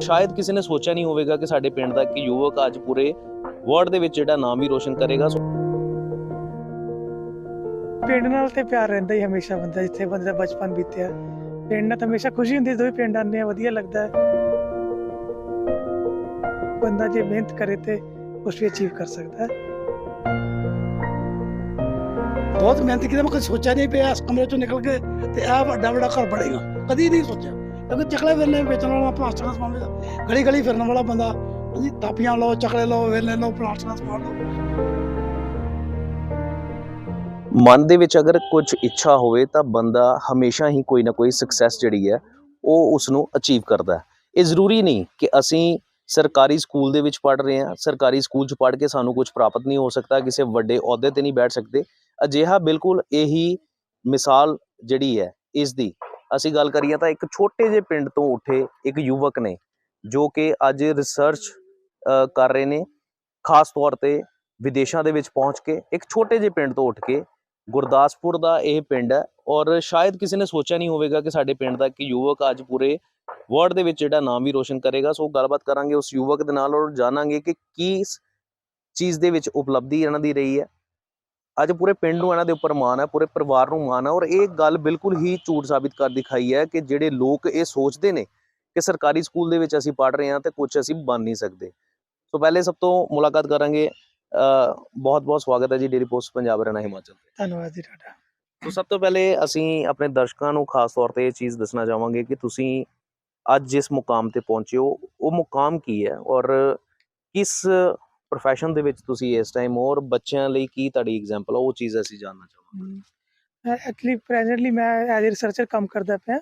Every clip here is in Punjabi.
ਸ਼ਾਇਦ ਕਿਸੇ ਨੇ ਸੋਚਿਆ ਨਹੀਂ ਹੋਵੇਗਾ ਕਿ ਸਾਡੇ ਪਿੰਡ ਦਾ ਇੱਕ ਯੁਵਕ ਅੱਜ ਪੂਰੇ ਵਰਲਡ ਦੇ ਵਿੱਚ ਜਿਹੜਾ ਨਾਮ ਵੀ ਰੋਸ਼ਨ ਕਰੇਗਾ। ਪਿੰਡ ਨਾਲ ਤੇ ਪਿਆਰ ਰਹਿੰਦਾ ਹੀ ਹਮੇਸ਼ਾ ਬੰਦਾ ਜਿੱਥੇ ਬੰਦੇ ਦਾ ਬਚਪਨ ਬੀਤਿਆ। ਪਿੰਡ ਨਾਲ ਤਾਂ ਹਮੇਸ਼ਾ ਖੁਸ਼ੀ ਹੁੰਦੀ ਜਦੋਂ ਵੀ ਪਿੰਡ ਆਉਂਦੇ ਆ ਵਧੀਆ ਲੱਗਦਾ। ਹੈ ਬੰਦਾ ਜੇ ਮਿਹਨਤ ਕਰੇ ਤੇ ਕੁਛ ਵੀ ਅਚੀਵ ਕਰ ਸਕਦਾ। ਹੈ ਬਹੁਤ ਮਿਹਨਤ ਕੀਤੀ ਮੈਂ ਕਦੇ ਸੋਚਿਆ ਨਹੀਂ ਪਿਆ ਇਸ ਕਮਰੇ ਚੋਂ ਨਿਕਲ ਕੇ ਤੇ ਆਹ ਵੱਡਾ ਵੱਡਾ ਘਰ ਬਣੇਗਾ। ਕਦੀ ਨਹੀਂ ਸੋਚਿਆ। ਕਿਉਂਕਿ ਚਕਲੇ ਵੇਲੇ ਵੇਚਣ ਵਾਲਾ ਪਲਾਸਟਿਕ ਦਾ ਸਮਾਨ ਵੇਚਦਾ ਗਲੀ ਗਲੀ ਫਿਰਨ ਵਾਲਾ ਬੰਦਾ। ਜੀ ਥਾਪੀਆਂ ਲਓ, ਚਕਲੇ ਲਓ, ਵੇਲੇ ਲਓ ਪਲਾਸਟਿਕ ਦਾ ਸਮਾਨ ਲਓ। ਮਨ ਦੇ ਵਿੱਚ ਅਗਰ ਕੁਝ ਇੱਛਾ ਹੋਵੇ ਤਾਂ ਬੰਦਾ ਹਮੇਸ਼ਾ ਹੀ ਕੋਈ ਨਾ ਕੋਈ ਸਕਸੈਸ ਜਿਹੜੀ ਹੈ, ਉਹ ਉਸ ਨੂੰ ਅਚੀਵ ਕਰਦਾ ਹੈ। ਇਹ ਜ਼ਰੂਰੀ ਨਹੀਂ ਕਿ ਅਸੀਂ ਸਰਕਾਰੀ ਸਕੂਲ ਦੇ ਵਿੱਚ ਪੜ੍ਹ ਰਹੇ ਹਾਂ। ਸਰਕਾਰੀ ਸਕੂਲ 'ਚ ਪੜ੍ਹ ਕੇ ਸਾਨੂੰ ਕੁਝ ਪ੍ਰਾਪਤ ਨਹੀਂ ਹੋ ਸਕਦਾ, ਕਿਸੇ ਵੱਡੇ ਅਹੁਦੇ ਤੇ ਨਹੀਂ ਬੈਠ ਸਕਦੇ। ਅਜਿਹਾ ਬਿਲਕੁਲ ਇਹੀ ਮਿਸਾਲ ਜਿਹੜੀ ਹੈ ਇਸ ਦੀ ਅਸੀਂ ਗੱਲ ਕਰੀਏ ਤਾਂ ਇੱਕ ਛੋਟੇ ਜਿਹੇ ਪਿੰਡ ਤੋਂ ਉੱਠੇ ਇੱਕ ਯੁਵਕ ਨੇ, ਜੋ ਕਿ ਅੱਜ ਰਿਸਰਚ ਕਰ ਰਹੇ ਨੇ, ਖਾਸ ਤੌਰ ਤੇ ਵਿਦੇਸ਼ਾਂ ਦੇ ਵਿੱਚ ਪਹੁੰਚ ਕੇ, ਇੱਕ ਛੋਟੇ ਜਿਹੇ ਪਿੰਡ ਤੋਂ ਉੱਠ ਕੇ, ਗੁਰਦਾਸਪੁਰ ਦਾ ਇਹ ਪਿੰਡ ਹੈ ਔਰ ਸ਼ਾਇਦ ਕਿਸੇ ਨੇ ਸੋਚਿਆ ਨਹੀਂ ਹੋਵੇਗਾ ਕਿ ਸਾਡੇ ਪਿੰਡ ਦਾ ਇੱਕ ਯੁਵਕ ਅੱਜ ਪੂਰੇ ਵਰਲਡ ਦੇ ਵਿੱਚ ਜਿਹੜਾ ਨਾਮ ਵੀ ਰੋਸ਼ਨ ਕਰੇਗਾ, ਸੋ ਗੱਲਬਾਤ ਕਰਾਂਗੇ ਉਸ ਯੁਵਕ ਦੇ ਨਾਲ ਔਰ ਜਾਣਾਂਗੇ ਕਿ ਕੀ ਚੀਜ਼ ਦੇ ਵਿੱਚ ਉਪਲਬਧੀ ਇਹਨਾਂ ਦੀ ਰਹੀ ਹੈ। ਅੱਜ ਪੂਰੇ ਪਿੰਡ ਨੂੰ ਇਹਨਾਂ ਦੇ ਉੱਪਰ ਮਾਣ ਹੈ ਪੂਰੇ ਪਰਿਵਾਰ ਨੂੰ ਮਾਣ ਹੈ ਔਰ ਇਹ ਗੱਲ ਬਿਲਕੁਲ ਹੀ ਝੂਠ ਸਾਬਿਤ ਕਰ ਦਿਖਾਈ ਹੈ ਕਿ ਜਿਹੜੇ ਲੋਕ ਇਹ ਸੋਚਦੇ ਨੇ ਕਿ ਸਰਕਾਰੀ ਸਕੂਲ ਦੇ ਵਿੱਚ ਅਸੀਂ ਪੜ੍ਹ ਰਹੇ ਹਾਂ ਤੇ ਕੁਝ ਅਸੀਂ ਬਣ ਨਹੀਂ ਸਕਦੇ। ਸੋ ਪਹਿਲੇ ਸਭ ਤੋਂ ਮੁਲਾਕਾਤ ਕਰਾਂਗੇ ਬਹੁਤ ਬਹੁਤ ਸਵਾਗਤ ਹੈ ਜੀ ਡੇਰੀ ਪੋਸਟ ਪੰਜਾਬ ਹਰਿਆਣਾ ਹਿਮਾਚਲ ਧੰਨਵਾਦ ਜੀ ਤੁਹਾਡਾ। ਸੋ ਸਭ ਤੋਂ ਪਹਿਲੇ ਅਸੀਂ ਆਪਣੇ ਦਰਸ਼ਕਾਂ ਨੂੰ ਖਾਸ ਤੌਰ ਤੇ ਇਹ ਚੀਜ਼ ਦੱਸਣਾ ਚਾਹਾਂਗੇ ਕਿ ਤੁਸੀਂ ਅੱਜ ਜਿਸ ਮੁਕਾਮ ਤੇ ਪਹੁੰਚੇ ਹੋ ਉਹ ਮੁਕਾਮ ਕੀ ਹੈ ਔਰ ਕਿਸ profession ਦੇ ਵਿੱਚ ਤੁਸੀਂ ਇਸ ਟਾਈਮ ਹੋ ਔਰ ਬੱਚਿਆਂ ਲਈ ਕੀ ਤੁਹਾਡੀ ਐਗਜ਼ਾਮਪਲ ਉਹ ਚੀਜ਼ ਅਸੀਂ ਜਾਨਣਾ ਚਾਹਾਂਗੇ। ਐਕਚੁਅਲੀ ਪ੍ਰੈਜ਼ੈਂਟਲੀ ਮੈਂ ਐਜ਼ ਅ ਰਿਸਰਚਰ ਕੰਮ ਕਰਦਾ ਪਿਆ।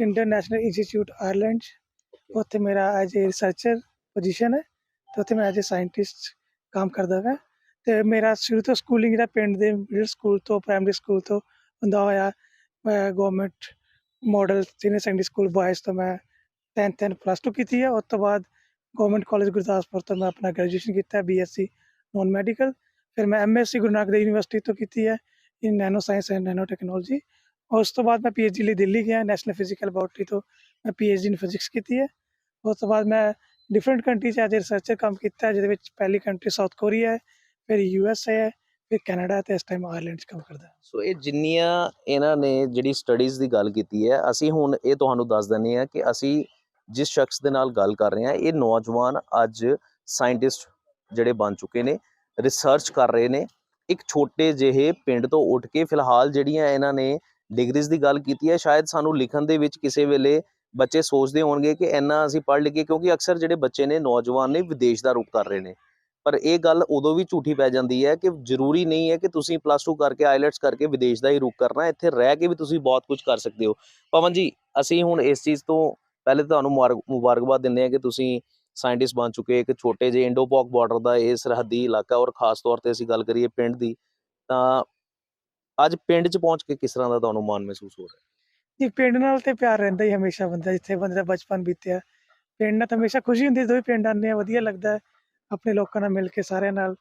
International institute Ireland. ਉੱਥੇ ਮੇਰਾ ਐਜ਼ ਅ ਰਿਸਰਚਰ ਪੋਜੀਸ਼ਨ ਹੈ ਤੇ ਉੱਥੇ ਮੈਂ ਐਜ਼ ਅ ਸਾਇੰਟਿਸਟ ਕੰਮ ਕਰਦਾ ਪਿਆ। ਤੇ ਮੇਰਾ ਸ਼ੁਰੂ ਤੋਂ ਸਕੂਲਿੰਗ ਜਿਹੜਾ ਪਿੰਡ ਦੇ ਮਿਡਲ ਸਕੂਲ ਤੋਂ ਪ੍ਰਾਇਮਰੀ ਸਕੂਲ ਤੋਂ ਹੁੰਦਾ ਹੋਇਆ। ਮੈਂ government model senior secondary school boys ਤੋਂ ਮੈਂ 10th ਐਂਡ ਪਲੱਸ 2 ਕੀਤੀ ਹੈ ਉਸ ਤੋਂ ਬਾਅਦ ਗਵਰਨਮੈਂਟ ਕਾਲਜ ਗੁਰਦਾਸਪੁਰ ਤੋਂ ਮੈਂ ਆਪਣਾ ਗ੍ਰੈਜੂਏਸ਼ਨ ਕੀਤਾ ਬੀਐਸਸੀ ਨਾਨ ਮੈਡੀਕਲ ਫਿਰ ਮੈਂ ਐਮਐਸਸੀ ਗੁਰੂ ਨਾਨਕ ਦੇਵ ਯੂਨੀਵਰਸਿਟੀ ਤੋਂ ਕੀਤੀ ਹੈ in nano science and nano technology ਉਸ ਤੋਂ ਬਾਅਦ ਮੈਂ ਪੀਐਚਡੀ ਲਈ ਦਿੱਲੀ ਗਿਆ ਨੈਸ਼ਨਲ ਫਿਜ਼ੀਕਲ ਲੈਬੋਰਟਰੀ ਤੋਂ ਮੈਂ ਪੀਐਚਡੀ ਇਨ ਫਿਜ਼ਿਕਸ ਕੀਤੀ ਹੈ। ਉਸ ਤੋਂ ਬਾਅਦ ਮੈਂ ਡਿਫਰੈਂਟ ਕੰਟਰੀ 'ਚ ਐਜ਼ ਰਿਸਰਚਰ ਕੰਮ ਕੀਤਾ, ਜਿਹਦੇ ਵਿੱਚ ਪਹਿਲੀ ਕੰਟਰੀ ਸਾਊਥ ਕੋਰੀਆ ਹੈ, ਫਿਰ ਯੂਐਸਏ ਹੈ, ਫਿਰ ਕੈਨੇਡਾ ਤੇ ਇਸ ਟਾਈਮ ਆਇਰਲੈਂਡ 'ਚ ਕੰਮ ਕਰਦਾ ਸੋ ਇਹ ਜਿੰਨੀਆਂ ਇਹਨਾਂ ਨੇ ਜਿਹੜੀ ਸਟੱਡੀਜ਼ ਦੀ ਗੱਲ ਕੀਤੀ ਹੈ, ਅਸੀਂ ਹੁਣ ਇਹ ਤੁਹਾਨੂੰ ਦੱਸ ਦਿੰਦੇ ਹਾਂ ਕਿ ਅਸੀਂ ਜਿਸ ਸ਼ਖਸ ਦੇ ਨਾਲ ਗੱਲ ਕਰ ਰਹੇ ਹਾਂ, ਇਹ ਨੌਜਵਾਨ ਅੱਜ ਸਾਇੰਟਿਸਟ ਜਿਹੜੇ ਬਣ ਚੁੱਕੇ ਨੇ ਰਿਸਰਚ ਕਰ ਰਹੇ ਨੇ। ਇੱਕ ਛੋਟੇ ਜਿਹੇ ਪਿੰਡ ਤੋਂ ਉੱਠ ਕੇ ਫਿਲਹਾਲ ਜਿਹੜੀਆਂ ਇਹਨਾਂ ਨੇ ਡਿਗਰੀਜ਼ ਦੀ ਗੱਲ ਕੀਤੀ ਹੈ, ਸ਼ਾਇਦ ਸਾਨੂੰ ਲਿਖਣ ਦੇ ਵਿੱਚ ਕਿਸੇ ਵੇਲੇ ਬੱਚੇ ਸੋਚਦੇ ਹੋਣਗੇ ਕਿ ਇੰਨਾ ਅਸੀਂ ਪੜ੍ਹ ਲਿਖੇ, ਕਿਉਂਕਿ ਅਕਸਰ ਜਿਹੜੇ ਬੱਚੇ ਨੇ ਨੌਜਵਾਨ ਨੇ, ਵਿਦੇਸ਼ ਦਾ ਰੁਖ ਕਰ ਰਹੇ ਨੇ। ਪਰ ਇਹ ਗੱਲ ਉਦੋਂ ਵੀ ਝੂਠੀ ਪੈ ਜਾਂਦੀ ਹੈ ਕਿ ਜ਼ਰੂਰੀ ਨਹੀਂ ਹੈ ਕਿ ਤੁਸੀਂ ਪਲੱਸ 2 ਕਰਕੇ ਆਈਲੈਟਸ ਕਰਕੇ ਵਿਦੇਸ਼ ਦਾ ਹੀ ਰੁਖ ਕਰਨਾ, ਇੱਥੇ ਰਹਿ ਕੇ ਵੀ ਤੁਸੀਂ ਬਹੁਤ ਕੁਝ ਕਰ ਸਕਦੇ ਹੋ। ਪਵਨ ਜੀ, ਅਸੀਂ ਹੁਣ ਇਸ ਚੀਜ਼ ਤੋਂ ਪਹਿਲੇ ਤੁਹਾਨੂੰ ਮੁਬਾਰਕਬਾਦ ਦਿੰਦੇ ਹਾਂ ਕਿ ਤੁਸੀਂ ਸਾਇੰਟਿਸਟ ਬਣ ਚੁੱਕੇ ਇੱਕ ਛੋਟੇ ਜਿਹੇ ਇੰਡੋ-ਪਾਕ ਬਾਰਡਰ ਦਾ ਇਹ ਸਰਹੱਦੀ ਇਲਾਕਾ ਔਰ ਖਾਸ ਤੌਰ ਤੇ ਅਸੀਂ ਗੱਲ ਕਰੀਏ ਪਿੰਡ ਦੀ, ਤਾਂ ਅੱਜ ਪਿੰਡ 'ਚ ਪਹੁੰਚ ਕੇ ਕਿਸ ਤਰ੍ਹਾਂ ਦਾ ਤੁਹਾਨੂੰ ਮਾਣ ਮਹਿਸੂਸ ਹੋ ਰਿਹਾ? ਜੀ, ਪਿੰਡ ਨਾਲ ਤੇ ਪਿਆਰ ਰਹਿੰਦਾ ਹੀ ਹਮੇਸ਼ਾ ਬੰਦਾ, ਜਿੱਥੇ ਬੰਦੇ ਦਾ ਬਚਪਨ ਬੀਤਿਆ। ਪਿੰਡ ਨਾਲ ਹਮੇਸ਼ਾ ਖੁਸ਼ੀ ਹੁੰਦੀ ਜਦੋਂ ਪਿੰਡ ਆਉਂਦੇ ਆ ਵਧੀਆ ਲੱਗਦਾ ਆਪਣੇ ਲੋਕਾਂ ਨਾਲ ਮਿਲ ਕੇ ਸਾਰਿਆਂ ਨਾਲ।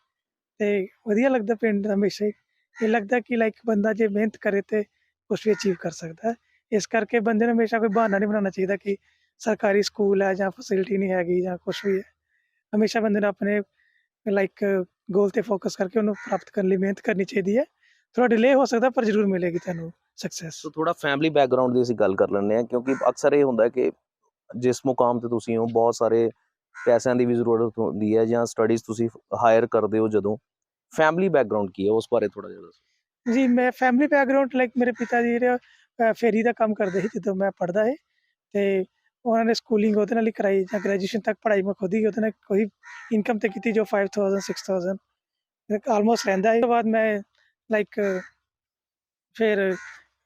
ਤੇ ਵਧੀਆ ਲੱਗਦਾ ਪਿੰਡ ਹਮੇਸ਼ਾ ਇਹ ਲੱਗਦਾ ਕਿ ਲਾਈਕ ਬੰਦਾ ਜੇ ਮਿਹਨਤ ਕਰੇ ਤੇ ਕੁਛ ਵੀ ਅਚੀਵ ਕਰ ਸਕਦਾ ਹੈ। ਇਸ ਕਰਕੇ ਬੰਦੇ ਨੂੰ ਹਮੇਸ਼ਾ ਕੋਈ ਬਹਾਨਾ ਨਹੀਂ ਬਣਾਉਣਾ ਚਾਹੀਦਾ ਕਿ ਸਰਕਾਰੀ ਸਕੂਲ ਹੈ ਜਾਂ ਫੈਸਿਲਿਟੀ ਨਹੀਂ ਹੈਗੀ ਜਾਂ ਕੁਛ ਵੀ ਹੈ। ਹਮੇਸ਼ਾ ਬੰਦੇ ਨੂੰ ਆਪਣੇ ਲਾਈਕ ਗੋਲ ਤੇ ਫੋਕਸ ਕਰਕੇ ਉਹਨੂੰ ਪ੍ਰਾਪਤ ਕਰਨ ਲਈ ਮਿਹਨਤ ਕਰਨੀ ਚਾਹੀਦੀ ਹੈ। ਥੋੜਾ ਡਿਲੇ ਹੋ ਸਕਦਾ ਪਰ ਜ਼ਰੂਰ ਮਿਲੇਗੀ ਤੁਹਾਨੂੰ ਸਕਸੈਸ ਸੋ ਥੋੜਾ ਫੈਮਿਲੀ ਬੈਕਗ੍ਰਾਉਂਡ ਦੀ ਅਸੀਂ ਗੱਲ ਕਰ ਲੈਂਦੇ ਹਾਂ ਕਿਉਂਕਿ ਅਕਸਰ ਇਹ ਹੁੰਦਾ ਹੈ ਕਿ ਜਿਸ ਮੁਕਾਮ ਤੇ ਤੁਸੀਂ ਹੋ ਬਹੁਤ ਸਾਰੇ ਪੈਸਿਆਂ ਦੀ ਵੀ ਜ਼ਰੂਰਤ ਹੁੰਦੀ ਹੈ ਜਾਂ ਸਟੱਡੀਜ਼ ਤੁਸੀਂ ਹਾਇਰ ਕਰਦੇ ਹੋ ਜਦੋਂ। ਫੈਮਿਲੀ ਬੈਕਗ੍ਰਾਉਂਡ ਕੀ ਹੈ? ਉਸ ਬਾਰੇ ਥੋੜਾ ਜਿਹਾ ਦੱਸੋ। ਜੀ ਮੈਂ ਫੈਮਿਲੀ ਬੈਕਗ੍ਰਾਉਂਡ ਲਾਈਕ ਮੇਰੇ ਪਿਤਾ ਜੀ ਜਿਹੜੇ ਫੇਰੀ ਦਾ ਕੰਮ ਕਰਦੇ ਸੀ ਜਦੋਂ ਮੈਂ ਪੜ੍ਹਦਾ ਸੀ ਤੇ ਉਹਨਾਂ ਨੇ ਸਕੂਲਿੰਗ ਉਹਦੇ ਨਾਲ ਹੀ ਕਰਾਈ ਜਾਂ ਗ੍ਰੈਜੂਏਸ਼ਨ ਤੱਕ ਪੜ੍ਹਾਈ ਮੈਂ ਖੁਦ ਹੀ ਉਹਦੇ ਨਾਲ ਕੋਈ ਇਨਕਮ ਤੇ ਕੀਤੀ ਜੋ 5000 6000 ਆਲਮੋਸਟ ਰਹਿੰਦਾ ਹੈ ਉਸ ਤੋਂ ਬਾਅਦ ਮੈਂ ਲਾਈਕ ਫਿਰ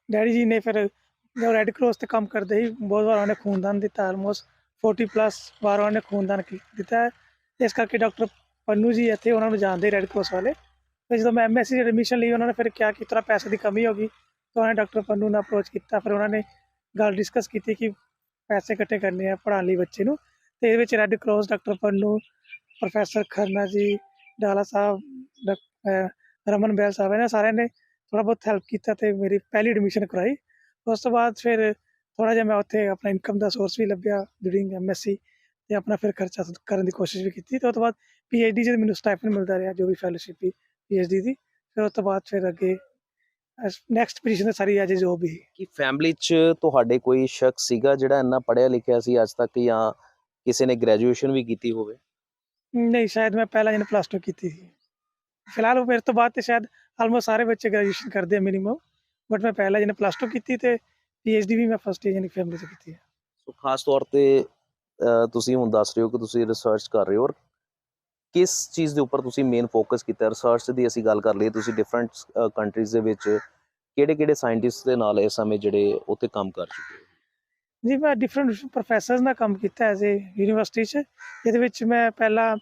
ਡੈਡੀ ਜੀ ਨੇ ਫਿਰ ਜੋ ਰੈੱਡ ਕ੍ਰਾਸ ਤੇ ਕੰਮ ਕਰਦੇ ਸੀ, ਬਹੁਤ ਵਾਰ ਉਹਨੇ ਖੂਨਦਾਨ ਦਿੱਤਾ ਆਲਮੋਸਟ 40 ਪਲੱਸ ਵਾਰ ਉਹਨੇ ਖੂਨਦਾਨ ਦਿੱਤਾ। ਹੈ ਇਸ ਕਰਕੇ ਡਾਕਟਰ ਪੰਨੂ ਜੀ ਇੱਥੇ ਉਹਨਾਂ ਨੂੰ ਜਾਣਦੇ ਰੈੱਡ ਕ੍ਰਾਸ ਵਾਲੇ। ਤੇ ਜਦੋਂ ਮੈਂ ਐਮਐਸਸੀ ਐਡਮਿਸ਼ਨ ਲਈ ਉਹਨਾਂ ਨੇ ਫਿਰ ਕਿਹਾ ਕਿ ਤੇਰਾ ਪੈਸੇ ਦੀ ਕਮੀ ਹੋ ਗਈ ਤਾਂ ਉਹਨਾਂ ਨੇ ਡਾਕਟਰ ਪੰਨੂ ਨਾਲ ਅਪਰੋਚ ਕੀਤਾ, ਫਿਰ ਉਹਨਾਂ ਨੇ ਗੱਲ ਡਿਸਕਸ ਕੀਤੀ ਕਿ ਪੈਸੇ ਇਕੱਠੇ ਕਰਨੇ ਆ ਪੜ੍ਹਾਉਣ ਲਈ ਬੱਚੇ ਨੂੰ ਤੇ ਇਹਦੇ ਵਿੱਚ red cross doctor Pannu, professor Kharna ji, Dala Sahib, ਡਾਕ- ਰਮਨ ਬੈਲ ਸਾਹਿਬ, ਇਹਨਾਂ ਸਾਰਿਆਂ ਨੇ ਥੋੜਾ ਬਹੁਤ ਹੈਲਪ ਕੀਤਾ ਤੇ ਮੇਰੀ ਪਹਿਲੀ ਐਡਮਿਸ਼ਨ ਕਰਾਈ। ਉਸ ਤੋਂ ਬਾਅਦ ਫਿਰ ਥੋੜਾ ਜਿਹਾ ਮੈਂ ਉੱਥੇ ਆਪਣਾ ਇਨਕਮ ਦਾ ਸੋਰਸ ਵੀ ਲੱਭਿਆ ਡੂਰਿੰਗ ਐਮਐਸਸੀ ਤੇ ਆਪਣਾ ਫਿਰ ਖਰਚਾ ਕਰਨ ਦੀ ਕੋਸ਼ਿਸ਼ ਵੀ ਕੀਤੀ ਤੇ ਉਸ ਤੋਂ ਬਾਅਦ ਪੀਐਚਡੀ 'ਚ ਮੈਨੂੰ ਸਟਾਈਪਨ ਮਿਲਦਾ ਰਿਹਾ, ਜੋ ਵੀ ਫੈਲੋਸ਼ਿਪ ਵੀ ਪੀਐਚਡੀ ਦੀ। ਫਿਰ ਉਸ ਤੋਂ ਬਾਅਦ ਫਿਰ ਅੱਗੇ ਨੈਕਸਟ ਪੋਜੀਸ਼ਨ ਤੇ ਸਾਰੀ ਐਜ ਜੋਬ ਹੀ ਕਿ ਫੈਮਿਲੀ 'ਚ ਤੁਹਾਡੇ ਕੋਈ ਸ਼ਖਸ ਸੀਗਾ ਜਿਹੜਾ ਇੰਨਾ ਪੜ੍ਹਿਆ ਲਿਖਿਆ ਸੀ ਅੱਜ ਤੱਕ ਜਾਂ ਕਿਸੇ ਨੇ ਗ੍ਰੈਜੂਏਸ਼ਨ ਵੀ ਕੀਤੀ ਹੋਵੇ? ਨਹੀਂ ਸ਼ਾਇਦ ਮੈਂ ਪਹਿਲਾਂ ਜਨ ਪਲੱਸ 2 ਕੀਤੀ ਸੀ। ਫਿਲਹਾਲ ਫਿਰ ਤੋਂ ਬਾਅਦ ਤੇ ਸ਼ਾਇਦ ਆਲਮੋਸਟ ਸਾਰੇ ਬੱਚੇ ਗ੍ਰੈਜੂਏਸ਼ਨ ਕਰਦੇ ਆ ਮਿਨੀਮਮ ਬਟ ਮੈਂ ਪਹਿਲਾਂ ਜਨ ਪਲੱਸ 2 ਕੀਤੀ ਤੇ ਪੀਐਚਡੀ ਵੀ ਮੈਂ ਫਸਟ ਈਅਰ ਯਾਨੀ ਫੈਮਿਲੀ 'ਚ ਕੀਤੀ ਹੈ ਸੋ ਖਾਸ ਤੌਰ ਤੇ ਤੁਸੀਂ ਹੁਣ ਦੱਸ ਰਹੇ ਹੋ ਕਿ ਤੁਸੀਂ ਰਿਸਰਚ ਕਰ ਰਹੇ ਹੋ ਔਰ ਕਿਸ ਚੀਜ਼ ਦੇ ਉੱਪਰ ਤੁਸੀਂ ਮੇਨ ਫੋਕਸ ਕੀਤਾ? ਰਿਸਰਚ ਦੀ ਅਸੀਂ ਗੱਲ ਕਰ ਲਈਏ, ਤੁਸੀਂ ਡਿਫਰੈਂਟ ਕੰਟਰੀਜ਼ ਦੇ ਵਿੱਚ ਕਿਹੜੇ ਕਿਹੜੇ ਸਾਇੰਟਿਸਟ ਦੇ ਨਾਲ ਇਸ ਸਮੇਂ ਜਿਹੜੇ ਉੱਥੇ ਕੰਮ ਕਰ ਚੁੱਕੇ ਹੋ? ਜੀ, ਮੈਂ ਡਿਫਰੈਂਟ ਪ੍ਰੋਫੈਸਰਸ ਨਾਲ ਕੰਮ ਕੀਤਾ ਐਜ਼ ਏ ਯੂਨੀਵਰਸਿਟੀ 'ਚ ਇਹਦੇ ਵਿੱਚ ਮੈਂ ਪਹਿਲਾਂ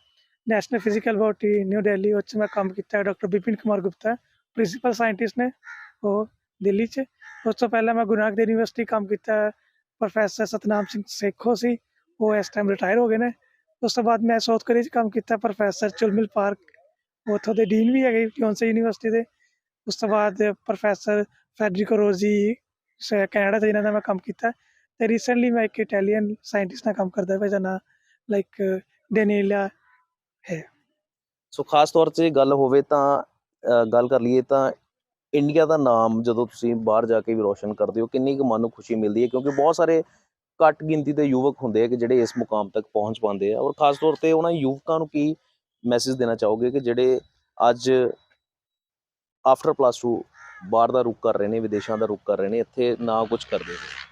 national physical laboratory New Delhi ਉਹ ਮੈਂ ਕੰਮ ਕੀਤਾ doctor Bipin Kumar Gupta principal scientist ਨੇ, ਉਹ ਦਿੱਲੀ 'ਚ। ਉਸ ਤੋਂ ਪਹਿਲਾਂ ਮੈਂ ਗੁਰੂ ਨਾਨਕ ਦੇਵ ਯੂਨੀਵਰਸਿਟੀ ਕੰਮ ਕੀਤਾ ਪ੍ਰੋਫੈਸਰ ਸਤਨਾਮ ਸਿੰਘ ਸੇਖੋ ਸੀ, ਉਹ ਇਸ ਟਾਈਮ ਰਿਟਾਇਰ ਹੋ ਗਏ ਨੇ। ਉਸ ਤੋਂ ਬਾਅਦ ਮੈਂ ਸਾਊਥ ਕੋਰੀਆ 'ਚ ਕੰਮ ਕੀਤਾ ਪ੍ਰੋਫੈਸਰ ਚੁਲਮਿਲ ਪਾਰਕ ਉੱਥੋਂ ਦੇ ਡੀਨ ਵੀ ਹੈਗੇ ਕਿਉਂਸੇ ਯੂਨੀਵਰਸਿਟੀ ਦੇ। ਉਸ ਤੋਂ ਬਾਅਦ ਪ੍ਰੋਫੈਸਰ ਫੈਡਰਿਕੋ ਰੋਜ਼ੀ ਕੈਨੇਡਾ ਤੋਂ ਜਿਨ੍ਹਾਂ ਦਾ ਮੈਂ ਕੰਮ ਕੀਤਾ। ਤੇ ਰੀਸੈਂਟਲੀ ਮੈਂ ਇੱਕ ਇਟਾਲੀਅਨ ਸਾਇੰਟਿਸਟ ਨਾਲ ਕੰਮ ਕਰਦਾ ਪਿਆ, ਜਿਹਦਾ ਲਾਈਕ ਡੈਨੀਲਾ ਸੋ ਖਾਸ ਤੌਰ ਤੇ ਗੱਲ ਹੋਵੇ ਤਾਂ ਗੱਲ ਕਰ ਲਈਏ ਤਾਂ ਇੰਡੀਆ ਦਾ ਨਾਮ ਜਦੋਂ ਤੁਸੀਂ ਬਾਹਰ ਜਾ ਕੇ ਵੀ ਰੋਸ਼ਨ ਕਰਦੇ ਹੋ, ਕਿੰਨੀ ਕੁ ਮਨ ਨੂੰ ਖੁਸ਼ੀ ਮਿਲਦੀ ਹੈ? ਕਿਉਂਕਿ ਬਹੁਤ ਸਾਰੇ ਘੱਟ ਗਿਣਤੀ ਦੇ ਯੁਵਕ ਹੁੰਦੇ ਆ ਕਿ ਜਿਹੜੇ ਇਸ ਮੁਕਾਮ ਤੱਕ ਪਹੁੰਚ ਪਾਉਂਦੇ ਆ। ਔਰ ਖਾਸ ਤੌਰ ਤੇ ਉਹਨਾਂ ਯੁਵਕਾਂ ਨੂੰ ਕੀ ਮੈਸੇਜ ਦੇਣਾ ਚਾਹੋਗੇ ਕਿ ਜਿਹੜੇ ਅੱਜ ਆਫਟਰ ਪਲੱਸ 2 ਬਾਹਰ ਦਾ ਰੁਖ ਕਰ ਰਹੇ ਨੇ ਵਿਦੇਸ਼ਾਂ ਦਾ ਰੁਖ ਕਰ ਰਹੇ ਨੇ ਇੱਥੇ ਨਾ ਕੁਝ ਕਰਦੇ ਨੇ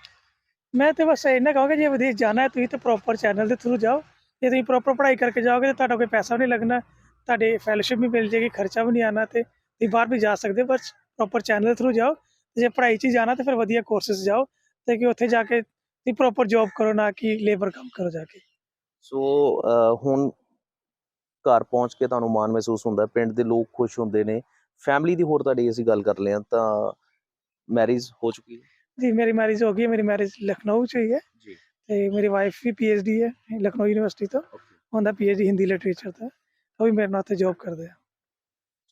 ਮੈਂ ਤੇ ਬਸ ਇੰਨਾ ਕਹਾਂਗਾ ਜੇ ਵਿਦੇਸ਼ ਜਾਣਾ ਹੈ ਤੁਸੀਂ ਤਾਂ ਪ੍ਰੋਪਰ ਚੈਨਲ ਦੇ ਥਰੂ ਜਾਓ। ਜੇ ਤੁਸੀਂ ਪ੍ਰੋਪਰ ਪੜ੍ਹਾਈ ਕਰਕੇ ਜਾਓਗੇ ਤਾਂ ਤੁਹਾਡਾ ਕੋਈ ਪੈਸਾ ਵੀ ਨਹੀਂ ਲੱਗਣਾ ਤੁਹਾਡੇ ਫੈਲੋਸ਼ਿਪ ਵੀ ਮਿਲ ਜੇਗੀ ਖਰਚਾ ਵੀ ਨਹੀਂ ਆਣਾ ਤੇ ਤੁਸੀਂ ਬਾਹਰ ਵੀ ਜਾ ਸਕਦੇ ਹੋ, ਪ੍ਰੋਪਰ ਚੈਨਲ ਦੇ ਥਰੂ ਜਾਓ। ਜੇ ਪੜ੍ਹਾਈ 'ਚ ਜਾਣਾ ਤਾਂ ਫਿਰ ਵਧੀਆ ਕੋਰਸਸ ਜਾਓ ਤੇ ਕਿ ਉੱਥੇ ਜਾ ਕੇ ਤੁਸੀਂ ਪ੍ਰੋਪਰ ਜੌਬ ਕਰੋ ਨਾ ਕਿ ਲੇਬਰ ਕੰਮ ਕਰੋ ਜਾ ਕੇ। ਸੋ ਹੁਣ ਘਰ ਪਹੁੰਚ ਕੇ ਤੁਹਾਨੂੰ ਮਾਣ ਮਹਿਸੂਸ ਹੁੰਦਾ ਪਿੰਡ ਦੇ ਲੋਕ ਖੁਸ਼ ਹੁੰਦੇ ਨੇ। ਫੈਮਿਲੀ ਦੀ ਹੋਰ ਤੁਹਾਡੀ ਅਸੀਂ ਗੱਲ ਕਰ ਲਿਆ ਤਾਂ ਮੈਰਿਜ ਹੋ ਚੁੱਕੀ ਹੈ? ਜੀ ਮੇਰੀ ਮੈਰਿਜ ਹੋ ਗਈ ਹੈ ਮੇਰੀ ਮੈਰਿਜ ਲਖਨਊ 'ਚ ਹੋਈ ਹੈ। ਜੀ। ਤੇ ਮੇਰੀ ਵਾਈਫ ਵੀ ਪੀਐਚਡੀ ਹੈ ਲਖਨਊ ਯੂਨੀਵਰਸਿਟੀ ਤੋਂ। ਉਹਦਾ ਪੀਐਚਡੀ ਹਿੰਦੀ ਲਿਟਰੇਚਰ ਦਾ। ਉਹ ਵੀ ਮੇਰੇ ਨਾਲ ਉੱਥੇ ਜੌਬ ਕਰਦੇ ਆ।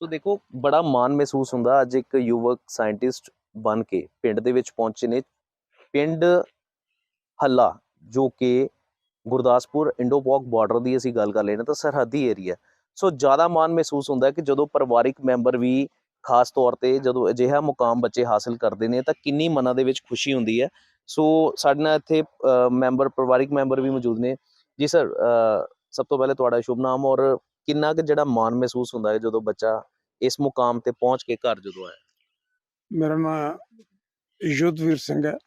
ਸੋ ਦੇਖੋ ਬੜਾ ਮਾਣ ਮਹਿਸੂਸ ਹੁੰਦਾ ਅੱਜ ਇੱਕ ਯੁਵਕ ਸਾਇੰਟਿਸਟ ਬਣ ਕੇ ਪਿੰਡ ਦੇ ਵਿੱਚ ਪਹੁੰਚੇ ਨੇ। ਪਿੰਡ ਹੱਲਾ, ਜੋ ਕਿ ਗੁਰਦਾਸਪੁਰ ਇੰਡੋ-ਪਾਕ ਬਾਰਡਰ ਦੀ ਅਸੀਂ ਗੱਲ ਕਰ ਲੈਣਾ ਤਾਂ ਸਰਹੱਦੀ ਏਰੀਆ। ਸੋ ਜ਼ਿਆਦਾ ਮਾਣ ਮਹਿਸੂਸ ਹੁੰਦਾ ਕਿ ਜਦੋਂ ਪਰਿਵਾਰਿਕ ਮੈਂਬਰ ਵੀ ਖਾਸ ਤੌਰ ਤੇ ਜਦੋਂ ਅਜਿਹਾ ਮੁਕਾਮ ਬੱਚੇ ਹਾਸਲ ਕਰਦੇ ਨੇ, ਤਾਂ ਕਿੰਨੀ ਮਨਾਂ ਦੇ ਵਿੱਚ ਖੁਸ਼ੀ ਹੁੰਦੀ ਹੈ। ਸੋ ਸਾਡੇ ਨਾਲ ਇੱਥੇ ਮੈਂਬਰ, ਪਰਿਵਾਰਿਕ ਮੈਂਬਰ ਵੀ ਮੌਜੂਦ ਨੇ। ਜੀ ਸਰ ਸਭ ਤੋਂ ਪਹਿਲੇ ਤੁਹਾਡਾ ਸ਼ੁਭ ਨਾਮ ਔਰ ਕਿੰਨਾ ਕੁ ਜਿਹੜਾ ਮਾਣ ਮਹਿਸੂਸ ਹੁੰਦਾ ਹੈ ਜਦੋਂ ਬੱਚਾ ਇਸ ਮੁਕਾਮ ਤੇ ਪਹੁੰਚ ਕੇ ਘਰ ਜਦੋਂ ਆਇਆ? ਮੇਰਾ ਨਾਮ ਯੁੱਧਵੀਰ ਸਿੰਘ ਹੈ।